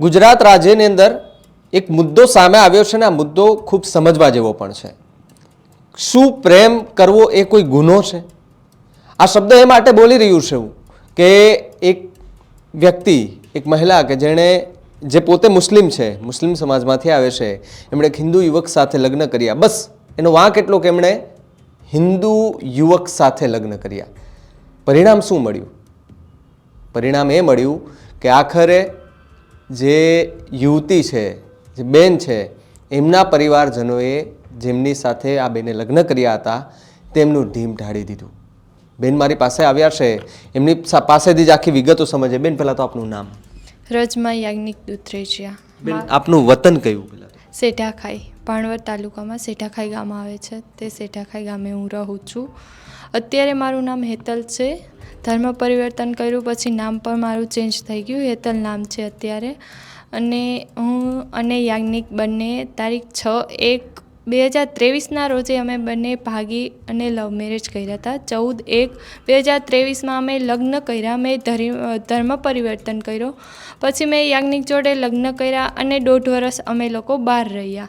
ગુજરાત રાજ્યની અંદર એક મુદ્દો સામે આવ્યો છે ને આ મુદ્દો ખૂબ સમજવા જેવો પણ છે. શું પ્રેમ કરવો એ કોઈ ગુનો છે? આ શબ્દ એ માટે બોલી રહ્યું છે હું કે એક વ્યક્તિ, એક મહિલા કે જેણે જે પોતે મુસ્લિમ છે, મુસ્લિમ સમાજમાંથી આવે છે, એમણે એક હિન્દુ યુવક સાથે લગ્ન કર્યા. બસ, એનો વાંક એટલો કે એમણે હિન્દુ યુવક સાથે લગ્ન કર્યા. પરિણામ શું મળ્યું? પરિણામ એ મળ્યું કે આખરે જે યુવતી છે જે બેન છે એમના પરિવારજનોએ જેમની સાથે આ બેને લગ્ન કર્યા હતા તેમનું ઢીમ ઢાળી દીધું. બેન મારી પાસે આવ્યા છે. એમની પાસેથી જ આખી વિગતો સમજે બેન પહેલાં તો આપનું નામ. રજમા યાજ્ઞિક દુત્રેજિયા. બેન આપનું વતન કયું? પહેલાં? સેઠાખાઈ, ભાણવડ તાલુકામાં સેઠાખાઈ ગામ આવે છે. તે સેઠાખાઈ ગામે હું રહું છું. અત્યારે મારું નામ હેતલ છે. ધર્મ પરિવર્તન કર્યું પછી નામ પણ મારું ચેન્જ થઈ ગયું. હેતલ નામ છે અત્યારે. અને હું અને યાજ્ઞિક બંને તારીખ છ એક બે હજાર ત્રેવીસના રોજે અમે બંને ભાગી અને લવ મેરેજ કર્યા હતા. ચૌદ એક બે હજાર ત્રેવીસમાં અમે લગ્ન કર્યા. મેં ધરી- ધર્મ પરિવર્તન કર્યો. પછી મેં યાજ્ઞિક જોડે લગ્ન કર્યા અને દોઢ વર્ષ અમે લોકો બહાર રહ્યા.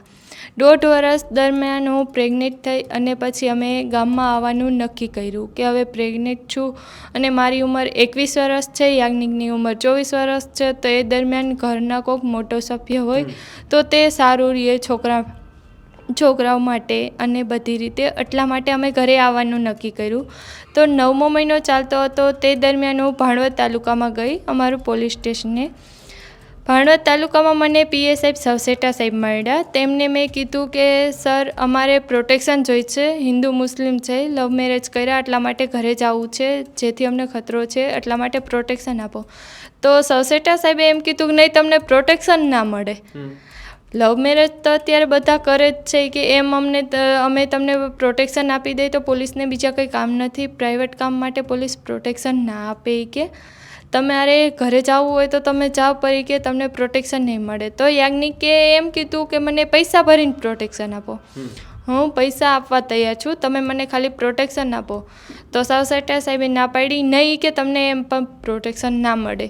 દોઢ વર્ષ દરમિયાન હું પ્રેગ્નેન્ટ થઈ અને પછી અમે ગામમાં આવવાનું નક્કી કર્યું કે હવે પ્રેગ્નેન્ટ છું અને મારી ઉંમર એકવીસ વર્ષ છે યાજ્ઞિકની ઉંમર ચોવીસ વર્ષ છે તો એ દરમિયાન ઘરના કોઈક મોટો સભ્ય હોય તો તે સારું રહે છોકરા છોકરાઓ માટે અને બધી રીતે એટલા માટે અમે ઘરે આવવાનું નક્કી કર્યું. તો નવમો મહિનો ચાલતો હતો તે દરમિયાન હું ભાણવડ તાલુકામાં ગઈ અમારું પોલીસ સ્ટેશને. ભાણવડ તાલુકામાં મને પીએ સાહેબ સવસેટા સાહેબ મળ્યા. તેમને મેં કીધું કે, સર, અમારે પ્રોટેક્શન જોઈ છે. હિન્દુ, મુસ્લિમ છે. લવ મેરેજ કર્યા, એટલા માટે ઘરે જવું છે. જેથી અમને ખતરો છે, એટલા માટે પ્રોટેક્શન આપો. તો સવસેટા સાહેબે એમ કીધું કે, નહીં, તમને પ્રોટેક્શન ના મળે. લવ મેરેજ તો અત્યારે બધા કરે જ છે કે એમ અમને અમે તમને પ્રોટેક્શન આપી દઈએ તો પોલીસને બીજા કંઈ કામ નથી. પ્રાઇવેટ કામ માટે પોલીસ પ્રોટેક્શન ના આપે કે તમારે ઘરે જવું હોય તો તમે જાઓ પરી કે તમને પ્રોટેક્શન નહીં મળે. તો યાજ્ઞિકે એમ કીધું કે મને પૈસા ભરીને પ્રોટેક્શન આપો. હું પૈસા આપવા તૈયાર છું તમે મને ખાલી પ્રોટેક્શન આપો. તો સાવસેટા સાહેબે ના પાડી નહીં કે તમને એમ પણ પ્રોટેક્શન ના મળે.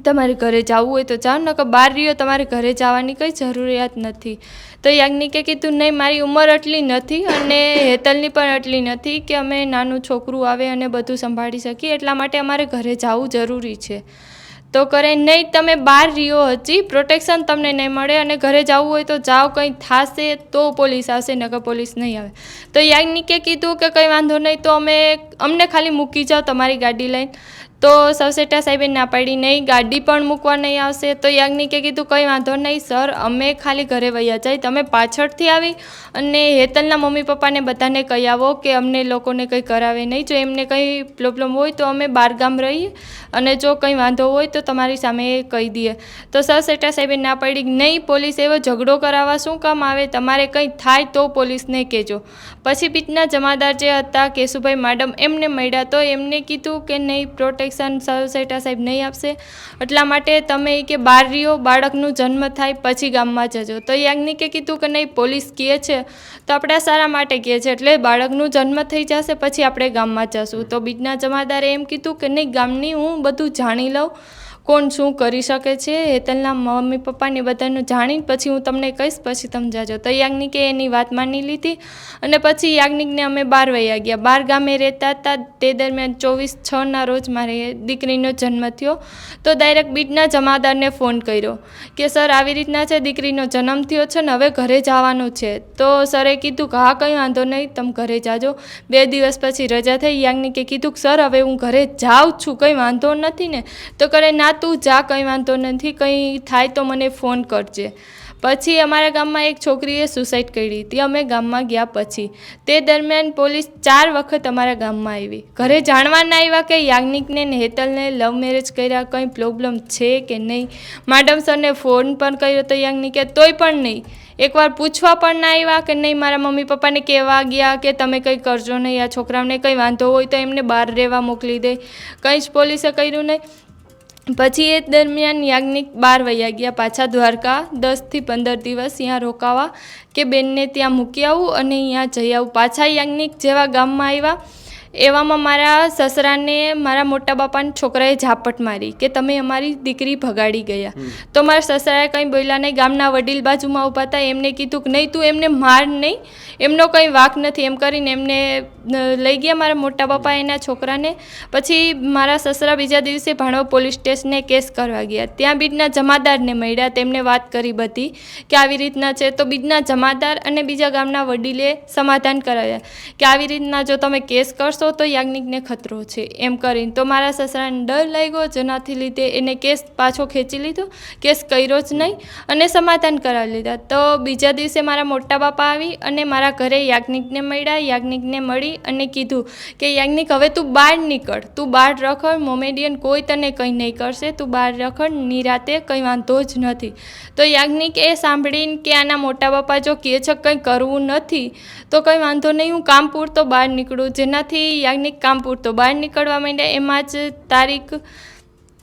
તમારે ઘરે જવું હોય તો જાઓ, નકર બહાર રહ્યો તમારે ઘરે જવાની કંઈ જરૂરિયાત નથી. તો યાજ્ઞિકે કીધું, નહીં, મારી ઉંમર એટલી નથી અને હેતલની પણ એટલી નથી કે અમે નાનું છોકરું આવે અને બધું સંભાળી શકીએ, એટલા માટે અમારે ઘરે જવું જરૂરી છે. તો કરે, નહીં, તમે બહાર રહ્યો હજી, પ્રોટેક્શન તમને નહીં મળે અને ઘરે જવું હોય તો જાઓ, કંઈ થશે તો પોલીસ આવશે, નકર પોલીસ નહીં આવે. તો યાજ્ઞિકે કીધું કે, કંઈ વાંધો નહીં, તો અમે, અમને ખાલી મૂકી જાઓ તમારી ગાડી લઈને. તો સવસેટા સાહેબે ના પાડી, નહીં, ગાડી પણ મૂકવા નહીં આવશે. તો યાજ્ઞિકે કીધું, કંઈ વાંધો નહીં, સર, અમે ખાલી ઘરે વૈયા જાય. તમે પાછળથી આવી અને હેતલના મમ્મી પપ્પાને બધાને કહી આવો કે અમને લોકોને કંઈ કરાવે નહીં. જો એમને કંઈ પ્રોબ્લેમ હોય તો અમે બારગામ રહીએ અને જો કંઈ વાંધો હોય તો તમારી સામે કહી દઈએ. તો સવસેટા સાહેબે ના પાડી, નહીં, પોલીસ એવો ઝઘડો કરાવવા શું કામ આવે? તમારે કંઈ થાય તો પોલીસને કહેજો. પછી બીજના જમાદાર જે હતા કેશુભાઈ મેડમ, એમને મળ્યા તો એમને કીધું કે, નહીં પ્રોટેક્શન સવસેટા સાહેબ નહીં આપશે. એટલા માટે તમે એ કે બાર રહ્યો, બાળકનું જન્મ થાય પછી ગામમાં જજો. તો યાજ્ઞિકે કીધું કે નહીં, પોલીસ કહે છે. તો આપણે સારા માટે કહે છે. એટલે બાળકનું જન્મ થઈ જશે, પછી આપણે ગામમાં જશું. તો બીજના જમાદારે એમ કીધું કે નહીં, ગામની હું બધું જાણી લઉં. કોણ શું કરી શકે છે હેતલના મમ્મી પપ્પાને બધાનું જાણીને પછી હું તમને કહીશ, પછી તમે જાજો. તો યાજ્ઞિકે એની વાત માની લીધી અને પછી યાજ્ઞિકને અમે બાર વયા ગયા. બાર ગામે રહેતા હતા. તે દરમિયાન ચોવીસ છના રોજ મારે દીકરીનો જન્મ થયો. તો ડાયરેક્ટ બીટના જમાદારને ફોન કર્યો કે, સર, આવી રીતના છે, દીકરીનો જન્મ થયો છે ને હવે ઘરે જવાનું છે. તો સરે કીધું કે, હા, કંઈ વાંધો નહીં, તમે ઘરે જાજો. બે દિવસ પછી રજા થઈ. યાજ્ઞિકે કીધું કે, સર, હવે હું ઘરે જાઉં છું, કંઈ વાંધો નથી ને. તો કરે ના તું જા, કંઈ વાંધો નથી, કંઈ થાય તો મને ફોન કરજે. પછી અમારા ગામમાં એક છોકરીએ સુસાઇડ કરી હતી. અમે ગામમાં ગયા પછી. તે દરમિયાન પોલીસ ચાર વખત અમારા ગામમાં આવી. ઘરે જાણવા ના આવ્યા કે યાજ્ઞિકને ને લવ મેરેજ કર્યા, કંઈ પ્રોબ્લેમ છે કે નહીં? મેડમ સરને ફોન પણ કર્યો તો યાજ્ઞિકે, તોય પણ નહીં. એકવાર પૂછવા પણ ના આવ્યા કે નહીં, મારા મમ્મી પપ્પાને કહેવા ગયા કે તમે કંઈ કરજો નહીં, આ છોકરાઓને કંઈ વાંધો હોય તો એમને બહાર રહેવા મોકલી દે. કંઈ જ પોલીસે કર્યું નહીં. પછી એ દરમિયાન યાજ્ઞિક બાર વૈયા ગયા. પાછા દ્વારકા દસથી પંદર દિવસ ત્યાં રોકાવા કે બેનને ત્યાં મૂકી આવું અને અહીંયા જઈ આવું. પાછા યાજ્ઞિક જેવા ગામમાં આવ્યા. એવામાં મારા સસરાને મારા મોટા બાપાના છોકરાએ ઝાપટ મારી કે તમે અમારી દીકરી ભગાડી ગયા. તો મારા સસરાએ કંઈ બોલ્યા નહીં ગામના વડીલ બાજુમાં ઊભા હતા એમને કીધું કે નહીં તું એમને માર નહીં એમનો કંઈ વાક નથી. એમ કરીને એમને લઈ ગયા મારા મોટા બાપા એના છોકરાને. પછી મારા સસરા બીજા દિવસે ભાણવા પોલીસ સ્ટેશને કેસ કરવા ગયા. ત્યાં બીજના જમાદારને મળ્યા તેમને વાત કરી બધી કે આવી રીતના છે. તો બીજના જમાદાર અને બીજા ગામના વડીલે સમાધાન કરાવ્યા. કે આવી રીતના જો તમે કેસ કરશો તો યાજ્ઞિકને ખતરો છે, એમ કરીને. તો મારા સસરાને ડર લાગ્યો, જેનાથી લીધે એને કેસ પાછો ખેંચી લીધો, કેસ કર્યો જ નહીં અને સમાધાન કરાવી લીધા. તો બીજા દિવસે મારા મોટા બાપા આવી અને મારા ઘરે યાજ્ઞિકને મળ્યા. યાજ્ઞિકને મળી અને કીધું કે, યાજ્ઞિક, હવે તું બહાર નીકળ. તું બહાર રખડ. મોમેડિયન કોઈ તને કંઈ નહીં કરશે. તું બહાર રખડ. નિરાતે કંઈ વાંધો જ નથી. તો યાજ્ઞિક એ સાંભળીને કે, આના મોટા બાપા જો કહે છે કંઈ કરવું નથી, તો કંઈ વાંધો નહીં. હું કામ પૂરતો બહાર નીકળું. જેનાથી યાજ્ઞિક કામ પૂરતો બહાર નીકળવા માંડ્યા. એમાં જ તારીખ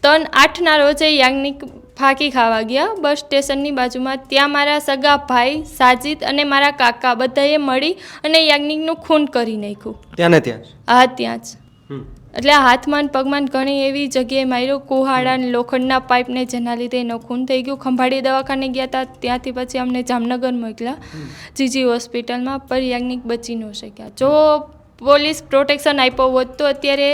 ત્રણ આઠના રોજે યાજ્ઞિક ફાંકી ખાવા ગયા. બસ સ્ટેશનની બાજુમાં ત્યાં મારા સગા ભાઈ સાજિદ અને મારા કાકા બધાએ મળી અને યાજ્ઞિકનું ખૂન કરી નાખ્યું. ત્યાં ને ત્યાં જ. ત્યાં જ. એટલે હાથમાં પગમાં ઘણી એવી જગ્યાએ માર્યો. કુહાડા અને લોખંડના પાઇપને જેના લીધે એનો ખૂન થઈ ગયું. ખંભાળી દવાખાને ગયા હતા ત્યાંથી પછી અમને જામનગર મોકલ્યા. જીજી હોસ્પિટલમાં પર યાજ્ઞિક બચી ન શક્યા. જો પોલીસ પ્રોટેક્શન આપ્યો હોત તો અત્યારે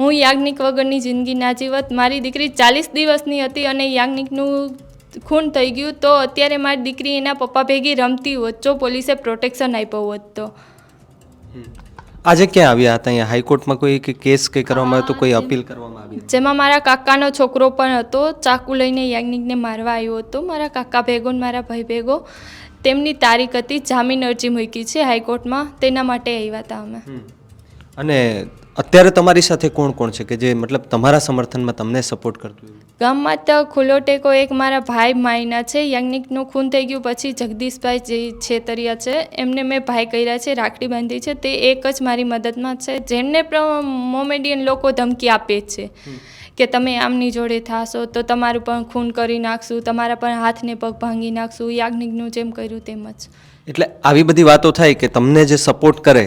હું યાજ્ઞિક વગરની જિંદગી ના જીવત મારી દીકરી ચાલીસ દિવસની હતી અને યાજ્ઞિકનું ખૂન થઈ ગયું તો અત્યારે મારી દીકરી એના પપ્પા ભેગી રમતી હોત જો પોલીસે પ્રોટેક્શન આપ્યો હોત તો. આજે ક્યાં આવ્યા હતા અહીંયા? હાઈકોર્ટમાં કોઈ કે કેસ કે કરવામાં આવ્યો તો કોઈ અપીલ કરવામાં આવી જેમાં મારા કાકાનો છોકરો પણ હતો. ચાકુ લઈને યાજ્ઞિકને મારવા આવ્યો હતો. મારા કાકા ભેગો ને મારા ભાઈ ભેગો. તેમની તારીખ હતી જામીન અરજી મૂકી છે હાઈકોર્ટમાં. તેના માટે આવ્યા હતા અમે. અને અત્યારે તમારી સાથે કોણ કોણ છે કે જે મતલબ તમારા સમર્થનમાં તમને સપોર્ટ કરતું ગામમાં તો ખુલ્લો ટેકો એક મારા ભાઈ માયના છે યાજ્ઞિકનું ખૂન થઈ ગયું પછી જગદીશભાઈ જે છેતરિયા છે એમને મેં ભાઈ કર્યા છે રાખડી બાંધી છે તે એક જ મારી મદદમાં છે. જેમને મોમેડિયન લોકો ધમકી આપે છે. કે તમે આમની જોડે થાશો તો તમારું પણ ખૂન કરી નાખશું તમારા પણ હાથને પગ ભાંગી નાખશું યાજ્ઞિકનું જેમ કર્યું તેમ જ. એટલે આવી બધી વાતો થાય કે તમને જે સપોર્ટ કરે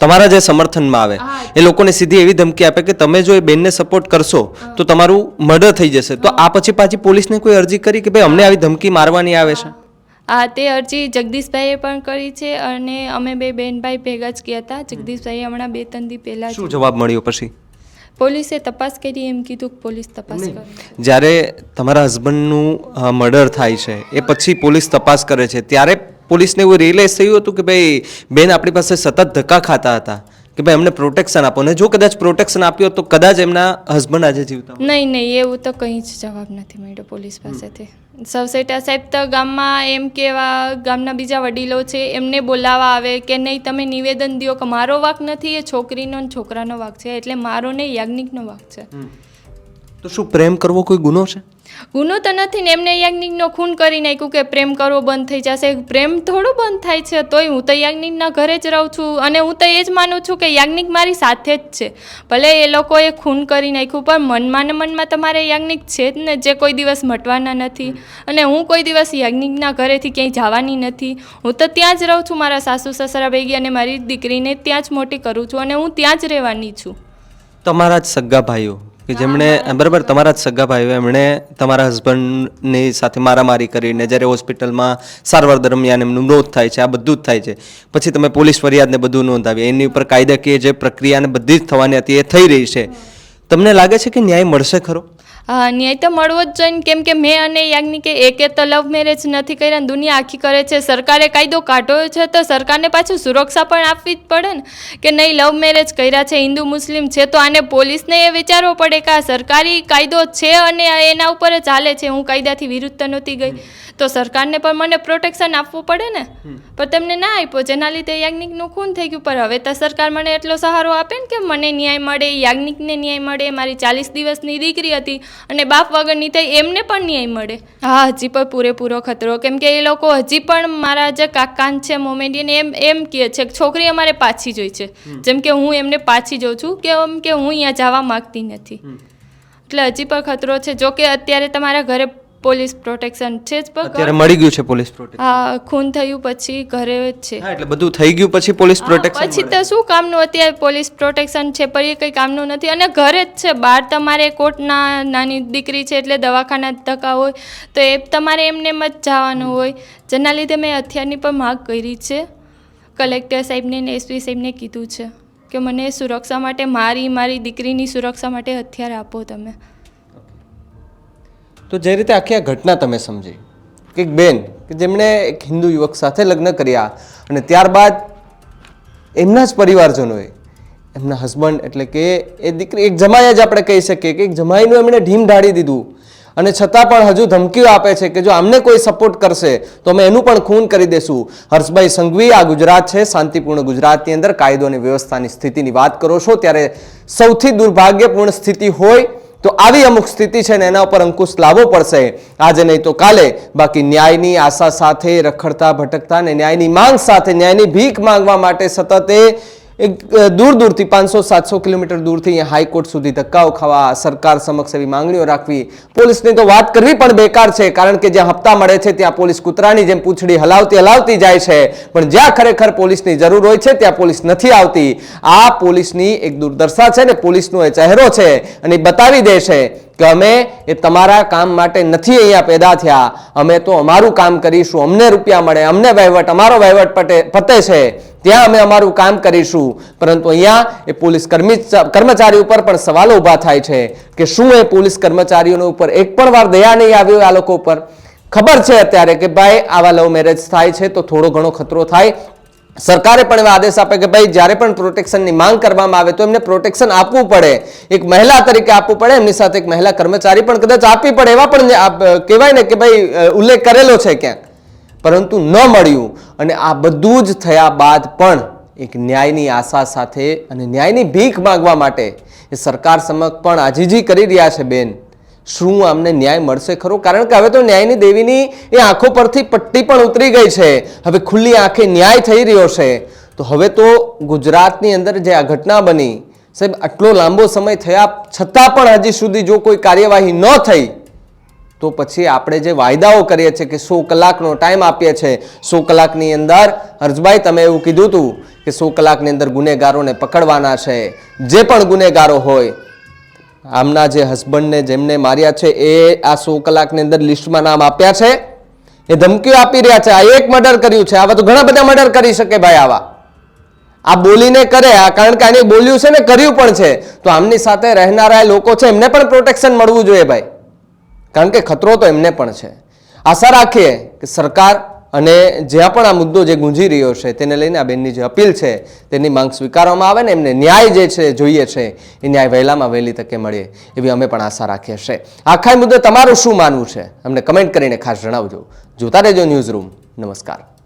તમારા જે સમર્થનમાં આવે એ લોકોને સીધી એવી ધમકી આપે કે તમે જો એ બેનને સપોર્ટ કરશો તો તમારું મર્ડર થઈ જશે. તો આ પછી પાછી પોલીસને કોઈ અરજી કરી કે ભાઈ અમને આવી ધમકી મારવાની આવે છે? આ તે અરજી જગદીશભાઈએ પણ કરી છે અને અમે બે બેનભાઈ ભેગા જ ગયા હતા. જગદીશભાઈએ હમણાં બે ત્રણ દી પહેલાં શું જવાબ મળ્યો પછી? પોલીસે તપાસ કરી એમ કીધું કે પોલીસ તપાસ કરે. જ્યારે તમારા હસબન્ડનું મર્ડર થાય છે એ પછી પોલીસ તપાસ કરે છે ત્યારે પોલીસને એવું રિયલાઇઝ થયું હતું કે ભાઈ બેન આપણી પાસે સતત ધક્કા ખાતા હતા. કે ભાઈ એમને પ્રોટેક્શન આપો. ને જો કદાચ પ્રોટેક્શન આપ્યો તો કદાચ એમના હસબન્ડ આજે જીવતા નહીં નહીં એવું તો કંઈ જ જવાબ નથી મળ્યો પોલીસ પાસેથી. સવસેટા સાહેબ તો ગામમાં એમ કેવા ગામના બીજા વડીલો છે એમને બોલાવવા આવે કે નહીં તમે નિવેદન દો કે મારો વાક નથી એ છોકરીનો ને છોકરાનો વાક છે એટલે મારો ને યાજ્ઞિકનો વાક છે. તો શું પ્રેમ કરવો કોઈ ગુનો છે? ગુનો તો નથી ને એમને યાજ્ઞિકનો ખૂન કરી નાખ્યું કે પ્રેમ કરવો બંધ થઈ જશે. પ્રેમ થોડો બંધ થાય છે, તોય હું તો યાજ્ઞિકના ઘરે જ રહું છું અને હું તો એ જ માનું છું કે યાજ્ઞિક મારી સાથે જ છે. ભલે એ લોકોએ ખૂન કરી નાખ્યું, પણ મનમાં ને મનમાં તમારે યાજ્ઞિક છે જ ને, જે કોઈ દિવસ મટવાના નથી. અને હું કોઈ દિવસ યાજ્ઞિકના ઘરેથી ક્યાંય જવાની નથી. હું તો ત્યાં જ રહું છું, મારા સાસુ, સસરા, ભેગી અને મારી દીકરીને ત્યાં જ મોટી કરું છું અને હું ત્યાં જ રહેવાની છું. તમારા જ સગા ભાઈઓ કે જેમણે, બરાબર, તમારા જ સગા ભાઈઓ, એમણે તમારા હસબન્ડની સાથે મારામારી કરીને જ્યારે હોસ્પિટલમાં સારવાર દરમિયાન એમનું મોત થાય છે, આ બધું જ થાય છે. પછી તમે પોલીસ ફરિયાદને બધું નોંધાવી, એની ઉપર કાયદાકીય જે પ્રક્રિયાને બધી જ થવાની હતી એ થઈ રહી છે. તમને લાગે છે કે ન્યાય મળશે ખરો? ન્યાય તો મળવો જ જોઈએ કેમ કે મેં અને યાજ્ઞિકે એકે તો લવ મેરેજ નથી કર્યા દુનિયા આખી કરે છે. સરકારે કાયદો કાઢ્યો છે તો સરકારને પાછું સુરક્ષા પણ આપવી જ પડે ને કે નહીં, લવ મેરેજ કર્યા છે, હિન્દુ, મુસ્લિમ છે તો આને પોલીસને એ વિચારવો પડે કે આ સરકારી કાયદો છે અને એના ઉપર ચાલે છે. હું કાયદાથી વિરુદ્ધ નહોતી ગઈ. તો સરકારને પણ મને પ્રોટેક્શન આપવું પડે ને? પણ તેમને ના આપ્યો. જેના લીધે યાજ્ઞિકનું ખૂન થઈ ગયું. પણ હવે તો સરકાર મને એટલો સહારો આપે ને કે મને ન્યાય મળે યાજ્ઞિકને ન્યાય મળે મારી ચાલીસ દિવસની દીકરી હતી અને બાપ વગરની થઈ એમને પણ ન્યાય મળે. હા હજી પણ પૂરેપૂરો ખતરો. કેમ કે એ લોકો હજી પણ મારા જે કાકાન છે મોમેડિયન એમ એમ કહે છે કે છોકરી અમારે પાછી જોઈ છે. જેમ કે હું એમને પાછી જોઉં છું કે એમ કે હું અહીંયા જવા માગતી નથી. એટલે હજી પણ ખતરો છે. જો કે અત્યારે તમારા ઘરે પોલીસ પ્રોટેક્શન છે જ અત્યારે મળી ગયું છે પોલીસ પ્રોટેક્શન. હા ખૂન થયું પછી ઘરે જ છે. હા એટલે બધું થઈ ગયું પછી પોલીસ પ્રોટેક્શન પછી તો શું કામનું અત્યારે પોલીસ પ્રોટેક્શન છે પણ એ કંઈ કામનું નથી. અને ઘરે જ છે બહાર તમારે કોર્ટના નાની દીકરી છે એટલે દવાખાના ધક્કા હોય તો એ તમારે એમને એમ જ જવાનું હોય. જેના લીધે મેં હથિયારની પણ માગ કરી છે. કલેક્ટર સાહેબને ને એસપી સાહેબને કીધું છે કે મને સુરક્ષા માટે મારી મારી દીકરીની સુરક્ષા માટે હથિયાર આપો તમે. તો જે રીતે આખી આ ઘટના તમે સમજી કે એક બેન કે જેમણે એક હિન્દુ યુવક સાથે લગ્ન કર્યા અને ત્યારબાદ એમના જ પરિવારજનોએ એમના હસબન્ડ એટલે કે એ દીકરી, એક જમાઈ જ આપણે કહી શકીએ કે એક જમાઈનું એમણે ઢીમ ઢાળી દીધું. અને છતાં પણ હજુ ધમકીઓ આપે છે કે જો આમને કોઈ સપોર્ટ કરશે, તો અમે એનું પણ ખૂન કરી દેશું. હર્ષભાઈ સંઘવી, આ ગુજરાત છે, શાંતિપૂર્ણ ગુજરાતની અંદર કાયદો અને વ્યવસ્થાની સ્થિતિની વાત કરો છો, ત્યારે સૌથી દુર્ભાગ્યપૂર્ણ સ્થિતિ હોય તો આવી અમુક સ્થિતિ છે ને એના ઉપર અંકુશ લાવવો પડશે. આજે નહીં તો કાલે. બાકી ન્યાયની આશા સાથે રખડતા ભટકતા ને ન્યાયની માંગ સાથે ન્યાયની ભીખ માંગવા માટે સતત એક દૂર દૂરથી પાંચસો, સાતસો કિલોમીટર દૂરથી અહીંયા હાઈકોર્ટ સુધી ધક્કાઓ ખાવા સરકાર સમક્ષ એવી માંગણીઓ રાખવી. પોલીસની તો વાત કરવી પણ બેકાર છે, કારણ કે જ્યાં હપ્તા મળે છે, ત્યાં પોલીસ કૂતરાની જેમ પૂંછડી હલાવતી હલાવતી જાય છે. પણ જ્યાં ખરેખર પોલીસની જરૂર હોય છે, ત્યાં પોલીસ નથી આવતી. આ પોલીસની એક દુર્દશા છે ને પોલીસનો એ ચહેરો છે અને બતાવી દે છે કે અમે એ તમારા કામ માટે નથી અહીંયા પેદા થયા. અમે તો અમારું કામ કરીશું, અમને રૂપિયા મળે, અમને વહીવટ, અમારો વહીવટ પટે, પતે છે. ત્યાં અમે અમારું કામ કરીશું. પરંતુ અહીંયા એ પોલીસ કર્મી કર્મચારી ઉપર પણ સવાલો ઊભા થાય છે કે શું એ પોલીસ કર્મચારીઓનો ઉપર એક પણ વાર દયા નહીં આવ્યો આ લોકો ઉપર? ખબર છે અત્યારે કે ભાઈ આવા લવ મેરેજ થાય છે તો થોડો ઘણો ખતરો થાય. સરકારે પણ એવા આદેશ આપે કે ભાઈ જ્યારે પણ પ્રોટેક્શનની માંગ કરવામાં આવે તો એમને પ્રોટેક્શન આપવું પડે. એક મહિલા તરીકે આપવું પડે, એમની સાથે એક મહિલા કર્મચારી પણ કદાચ આપવી પડે એવા પણ કહેવાય ને કે ભાઈ ઉલ્લેખ કરેલો છે ક્યાંક. પરંતુ ન મળ્યું અને આ બધું જ થયા બાદ પણ એક ન્યાયની આશા સાથે અને ન્યાયની ભીખ માગવા માટે એ સરકાર સમક્ષ પણ આજીજી કરી રહ્યા છે બેન. શું અમને ન્યાય મળશે ખરો? કારણ કે હવે તો ન્યાયની દેવીની એ આંખો પરથી પટ્ટી પણ ઉતરી ગઈ છે. હવે ખુલ્લી આંખે ન્યાય થઈ રહ્યો છે. તો હવે તો ગુજરાતની અંદર જે આ ઘટના બની, સાહેબ, આટલો લાંબો સમય થયા છતાં પણ હજી સુધી જો કોઈ કાર્યવાહી ન થઈ તો પછી આપણે જે વાયદાઓ કરીએ છીએ કે સો કલાકનો ટાઈમ આપીએ છીએ, સો કલાકની અંદર હર્ષભાઈ તમે એવું કીધું હતું કે સો કલાકની અંદર ગુનેગારોને પકડવાના છે. જે પણ ગુનેગારો હોય, આમના જે હસબન્ડને જેમને માર્યા છે, એ આ સો કલાકની અંદર લિસ્ટમાં નામ આપ્યા છે. એ ધમકીઓ આપી રહ્યા છે. આ એક મર્ડર કર્યું છે. આવા તો ઘણા બધા મર્ડર કરી શકે ભાઈ આવા. આ બોલીને કરે, આ કારણ કે આને બોલ્યું છે ને, કર્યું પણ છે. તો આમની સાથે રહેનારા લોકો છે, એમને પણ પ્રોટેક્શન મળવું જોઈએ ભાઈ. કારણ કે ખતરો તો એમને પણ છે. આશા રાખીએ કે સરકાર અને જ્યાં પણ આ મુદ્દો જે ગુંજી રહ્યો છે, તેને લઈને આ બેનની જે અપીલ છે, તેની માંગ સ્વીકારવામાં આવે ને એમને ન્યાય જે છે, જોઈએ છે, એ ન્યાય વહેલામાં વહેલી તકે મળે એવી અમે પણ આશા રાખીએ છીએ. આખા મુદ્દે તમારું શું માનવું છે? અમને કમેન્ટ કરીને ખાસ જણાવજો. જોતા રહેજો ન્યૂઝ રૂમ. નમસ્કાર.